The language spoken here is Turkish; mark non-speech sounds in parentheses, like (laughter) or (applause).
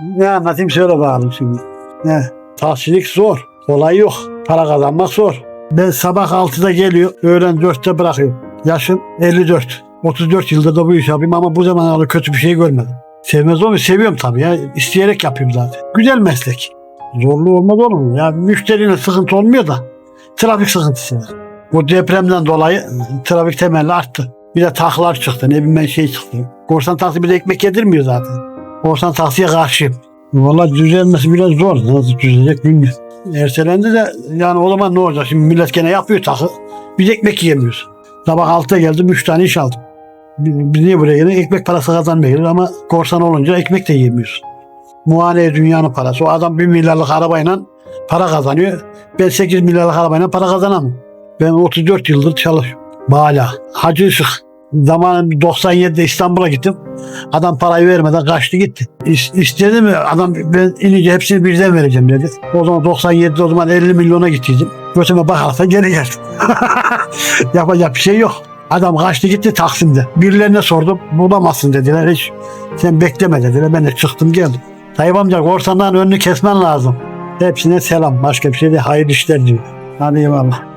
Ne anlatayım söyle bakalım şimdi. Ne? Tahsillik zor. Kolay yok. Para kazanmak zor. Ben sabah 6'da geliyor. Öğlen 4'te bırakıyorum. Yaşım 54. 34 yıldır da bu iş yapayım ama bu zamana kadar kötü bir şey görmedim. Sevmez mu? Seviyorum tabii ya. İsteyerek yapıyorum zaten. Güzel meslek. Zorluğu olmaz olur mu? Ya müşterine sıkıntı olmuyor da trafik sıkıntısı var. Bu depremden dolayı trafik temelli arttı. Bir de taklar çıktı. Ne bileyim ben şey çıktı. Korsan taksi bir de ekmek yedirmiyor zaten. Korsan taksiye karşıyım. Valla düzelmesi biraz zor. Nasıl düzelecek bilmiyorum. Ertelendi de yani o zaman ne olacak? Şimdi millet gene yapıyor takı. Biz ekmek yiyemiyoruz. Sabah 6'da geldim 3 tane iş aldım. Biz niye buraya geldik? Ekmek parası kazanmaya ama korsan olunca ekmek de yiyemiyoruz. Muhaneye dünyanın parası. O adam 1 milyarlık arabayla para kazanıyor. Ben 8 milyarlık arabayla para kazanamam. Ben 34 yıldır çalışıyorum. Bala. Hacı Işık. Zamanında 97'de İstanbul'a gittim. Adam parayı vermeden kaçtı gitti. İs, istedi mi? Adam ben inince hepsini birden vereceğim dedi. O zaman 97'de o zaman 50 milyona gittiydim. Götüme bakarsa geri geldim. (laughs) Yapacak bir şey yok. Adam kaçtı gitti Taksim'de. Birilerine sordum. Bulamazsın dediler. Hiç sen bekleme dediler. Ben de çıktım geldim. Tayyip amca korsanların önünü kesmen lazım. Hepsine selam. Başka bir şey değil. Hayırlı işler diyor. Hadi eyvallah.